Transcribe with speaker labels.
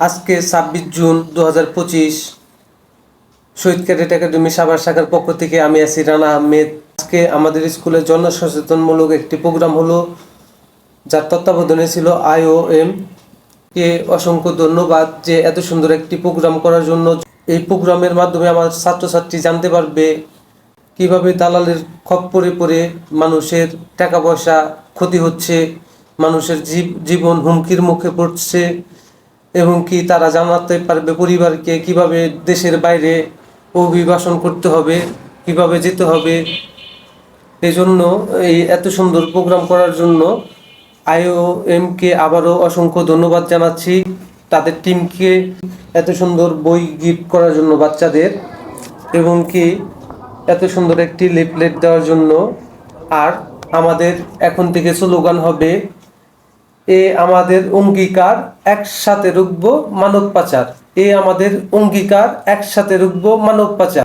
Speaker 1: আজকে ছাব্বিশ জুন দু হাজার পঁচিশ। শহীদ ক্যাডেট একাডেমি সাভার শাখার পক্ষ থেকে আমি আছি রানা আহমেদ। আজকে আমাদের স্কুলে জনসচেতনমূলক একটি প্রোগ্রাম হলো, যার তত্ত্বাবধানে ছিল আইওএম কে, অসংখ্য ধন্যবাদ যে এত সুন্দর একটি প্রোগ্রাম করার জন্য। এই প্রোগ্রামের মাধ্যমে আমার ছাত্রছাত্রী জানতে পারবে কীভাবে দালালের খপ্পরে পড়ে মানুষের টাকা পয়সা ক্ষতি হচ্ছে, মানুষের জীব- জীবন হুমকির মুখে পড়ছে এবং কি তারা জানাতে পারবে পরিবারকে কীভাবে দেশের বাইরে অভিবাসন করতে হবে, কীভাবে যেতে হবে। এই জন্য এই এত সুন্দর প্রোগ্রাম করার জন্য আইওএমকে আবারও অসংখ্য ধন্যবাদ জানাচ্ছি। তাদের টিমকে এত সুন্দর বই গিফট করার জন্য বাচ্চাদের এবং কি এত সুন্দর একটি লিফলেট দেওয়ার জন্য। আর আমাদের এখন থেকে স্লোগান হবে এ আমাদের অঙ্গীকার একসাথে রুখব মানব পাচার। এ আমাদের অঙ্গীকার একসাথে রুখব মানব পাচার।